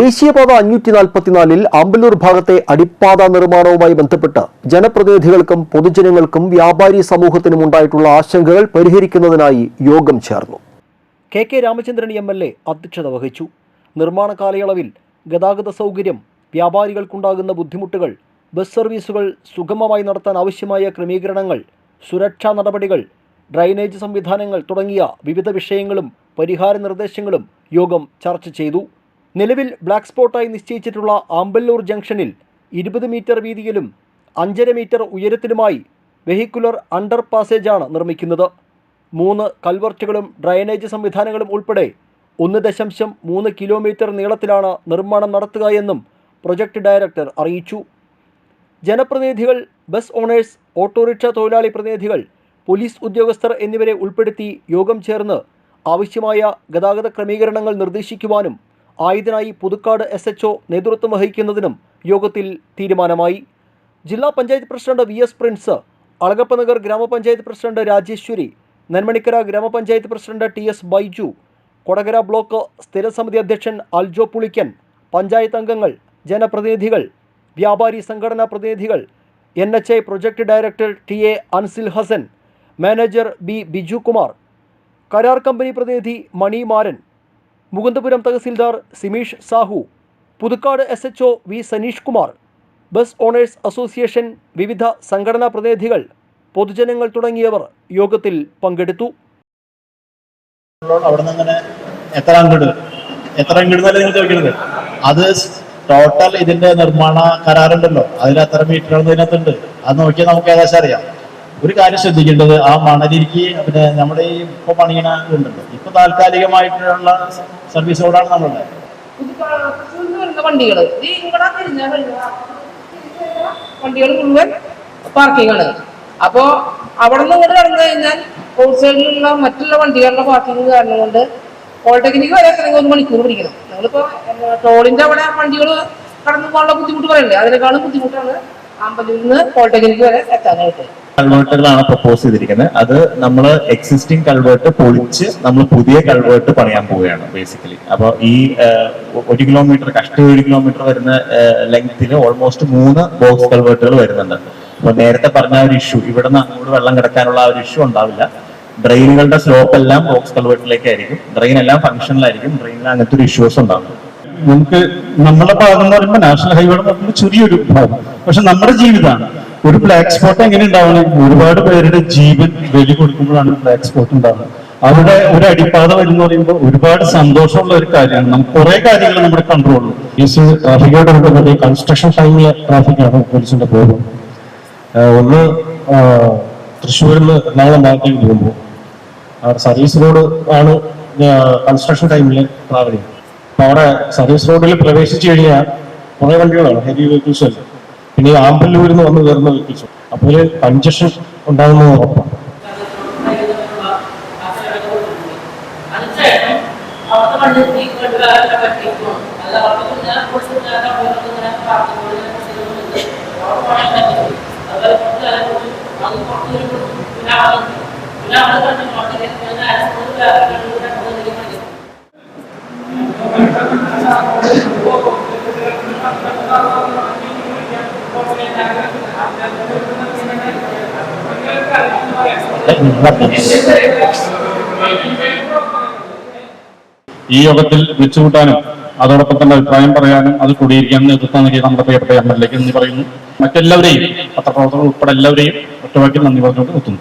ദേശീയപാത അഞ്ഞൂറ്റി നാൽപ്പത്തിനാലിൽ അമ്പലൂർ ഭാഗത്തെ അടിപ്പാത നിർമ്മാണവുമായി ബന്ധപ്പെട്ട് ജനപ്രതിനിധികൾക്കും പൊതുജനങ്ങൾക്കും വ്യാപാരി സമൂഹത്തിനും ഉണ്ടായിട്ടുള്ള ആശങ്കകൾ പരിഹരിക്കുന്നതിനായി യോഗം ചേർന്നു. K K Ramachandran M L A അധ്യക്ഷത വഹിച്ചു. നിർമ്മാണ കാലയളവിൽ ഗതാഗത സൗകര്യം വ്യാപാരികൾക്കുണ്ടാകുന്ന ബുദ്ധിമുട്ടുകൾ ബസ് സർവീസുകൾ സുഗമമായി നടത്താൻ ആവശ്യമായ ക്രമീകരണങ്ങൾ സുരക്ഷാ നടപടികൾ ഡ്രൈനേജ് സംവിധാനങ്ങൾ തുടങ്ങിയ വിവിധ വിഷയങ്ങളും പരിഹാര നിർദ്ദേശങ്ങളും യോഗം ചർച്ച ചെയ്തു. നിലവിൽ ബ്ലാക്ക് സ്പോട്ടായി നിശ്ചയിച്ചിട്ടുള്ള ആമ്പല്ലൂർ ജംഗ്ഷനിൽ ഇരുപത് മീറ്റർ വീതിയിലും അഞ്ചര മീറ്റർ ഉയരത്തിലുമായി വെഹിക്കുലർ അണ്ടർ പാസേജാണ് നിർമ്മിക്കുന്നത്. മൂന്ന് കൽവർച്ചുകളും ഡ്രൈനേജ് സംവിധാനങ്ങളും ഉൾപ്പെടെ ഒന്ന് ദശാംശം മൂന്ന് കിലോമീറ്റർ നീളത്തിലാണ് നിർമ്മാണം നടത്തുക എന്നും പ്രൊജക്ട് ഡയറക്ടർ അറിയിച്ചു. ജനപ്രതിനിധികൾ ബസ് ഓണേഴ്സ് ഓട്ടോറിക്ഷ തൊഴിലാളി പ്രതിനിധികൾ പോലീസ് ഉദ്യോഗസ്ഥർ എന്നിവരെ ഉൾപ്പെടുത്തി യോഗം ചേർന്ന് ആവശ്യമായ ഗതാഗത ക്രമീകരണങ്ങൾ നിർദ്ദേശിക്കുവാനും ആയതിനായി പുതുക്കാട് എസ് എച്ച് നേതൃത്വം വഹിക്കുന്നതിനും യോഗത്തിൽ തീരുമാനമായി. ജില്ലാ panchayat president V S Prince Alagappanagar grama panchayat president Rajeswari Nenmanikkara grama panchayat president T S Baiju Kodakara block സ്ഥിരസമിതി അധ്യക്ഷൻ അൽജോ പുളിക്കൻ പഞ്ചായത്ത് അംഗങ്ങൾ ജനപ്രതിനിധികൾ വ്യാപാരി സംഘടനാ പ്രതിനിധികൾ N H I project director T A Ansil Hassan manager B Biju Kumar കരാർ company പ്രതിനിധി Mani Maran Mukundapuram tahsildar Simeesh Sahu Puthukkad S H V Saneesh Kumar bus owners association വിവിധ സംഘടനാ പ്രതിനിധികൾ പൊതുജനങ്ങൾ തുടങ്ങിയവർ യോഗത്തിൽ പങ്കെടുത്തു. എത്ര എത്ര നിങ്ങൾ അത് ടോട്ടൽ ഇതിന്റെ നിർമ്മാണ കരാറുണ്ടല്ലോ. അതിൽ എത്ര മീറ്റർ ഇതിനകത്തുണ്ട്? അത് നോക്കിയാൽ നമുക്ക് ഏകദേശം അറിയാം. ഒരു കാര്യം ശ്രദ്ധിക്കേണ്ടത് ആ മണലിരിക്ക് പിന്നെ നമ്മുടെ ഈ ഇപ്പൊ പണിയണ ഉണ്ടല്ലോ. ഇപ്പൊ താൽക്കാലികമായിട്ടുള്ള സർവീസ് റോഡാണ് നമ്മളുടെ വണ്ടികൾ മുഴുവൻ പാർക്കിങ്ങാണ്. അപ്പോ അവിടെ നിന്ന് ഇങ്ങോട്ട് കടന്നു കഴിഞ്ഞാൽ റോഡ് സൈഡിലുള്ള മറ്റുള്ള വണ്ടികളുടെ പാർക്കിംഗ് കാരണം കൊണ്ട് പോളിടെക്നിക്ക് വരെ അത്രയും ഒരു മണിക്കൂർ പിടിക്കണം. ഞങ്ങളിപ്പോ ടോളിന്റെ അവിടെ വണ്ടികൾ കടന്നു പോകാനുള്ള ബുദ്ധിമുട്ട് പറയണ്ടേ അതിനേക്കാളും ബുദ്ധിമുട്ടാണ് അമ്പലത്തിൽ നിന്ന് പോളിടെക്നിക്ക് വരെ എത്താനായിട്ട്. കൾവേർട്ടുകളാണ് പ്രപ്പോസ് ചെയ്തിരിക്കുന്നത്. അത് നമ്മൾ എക്സിസ്റ്റിംഗ് കൾവേർട്ട് പൊളിച്ച് നമ്മൾ പുതിയ കൾവേർട്ട് പണിയാൻ പോവുകയാണ് ബേസിക്കലി അപ്പോൾ ഈ ഒരു കിലോമീറ്റർ കഷ്ടി ഒരു കിലോമീറ്റർ വരുന്ന ലെങ്ത്തിൽ ഓൾമോസ്റ്റ് മൂന്ന് ബോക്സ് കൾവേർട്ടുകൾ വരുന്നുണ്ട്. അപ്പോൾ നേരത്തെ പറഞ്ഞ ഒരു ഇഷ്യൂ ഇവിടെ നിന്ന് അങ്ങോട്ട് വെള്ളം കിടക്കാനുള്ള ഒരു ഇഷ്യൂ ഉണ്ടാവില്ല. ഡ്രെയിനുകളുടെ സ്ലോപ്പ് എല്ലാം ബോക്സ് കൾവേർട്ടിലേക്ക് ആയിരിക്കും ഡ്രെയിൻ എല്ലാം ഫംഗ്ഷനിലായിരിക്കും ഡ്രെയിനിൽ അങ്ങനത്തെ ഒരു ഇഷ്യൂസ് ഉണ്ടാവും. നമുക്ക് നമ്മുടെ ഭാഗം എന്ന് പറയുമ്പോൾ നാഷണൽ ഹൈവേയുടെ ചെറിയൊരു ഭാഗം. പക്ഷെ നമ്മുടെ ജീവിതമാണ്. ഒരു ബ്ലാക്ക് സ്പോട്ട് എങ്ങനെ ഉണ്ടാവണം? ഒരുപാട് പേരുടെ ജീവൻ ബലി കൊടുക്കുമ്പോഴാണ് ബ്ലാക്ക് സ്പോട്ട് ഉണ്ടാവുന്നത്. അവിടെ ഒരു അടിപ്പാത വരുന്ന പറയുമ്പോൾ ഒരുപാട് സന്തോഷമുള്ള ഒരു കാര്യമാണ്. നമുക്ക് കുറെ കാര്യങ്ങൾ നമ്മുടെ കൺട്രോളിൽ ട്രാഫിക്കോട് ബന്ധപ്പെട്ട് കൺസ്ട്രക്ഷൻ ടൈമിലെ ട്രാഫിക്കാണ് പോലീസിന്റെ ബോധം. ഒന്ന് തൃശ്ശൂരിൽ നിന്ന് എറണാകുളം ഭാഗത്തേക്ക് പോകുമ്പോൾ. സർവീസ് റോഡ് ആണ് കൺസ്ട്രക്ഷൻ ടൈമിൽ ട്രാവൽ ചെയ്യുന്നത്. അവിടെ സർവീസ് റോഡിൽ പ്രവേശിച്ചു കഴിഞ്ഞാൽ കുറെ വണ്ടികളാണ് ഹെവി വെഹിക്കിൾസ് അല്ല? പിന്നെ ആമ്പല്ലൂരിൽ നിന്ന് വന്ന് കയറുന്ന വെഹിക്കിൾസ് അപ്പോൾ കൺജഷൻ ഉറപ്പാണ്. അതിനുശേഷം അവിടുത്തെ ഈ യോഗത്തിൽ വെച്ചുകൂട്ടാനും അതോടൊപ്പം തന്നെ അഭിപ്രായം പറയാനും അത് കൂടിയിരിക്കാനും നേതൃത്വം നൽകിയ നമ്മുടെ പ്രിയപ്പെട്ട എം എൽ എക്ക് നന്ദി പറയുന്നു. മറ്റെല്ലാവരെയും പത്രപ്രവർത്തകർ ഉൾപ്പെടെ എല്ലാവരെയും ഒറ്റവാക്കിൽ നന്ദി പറഞ്ഞുകൊണ്ട് നിർത്തുന്നു.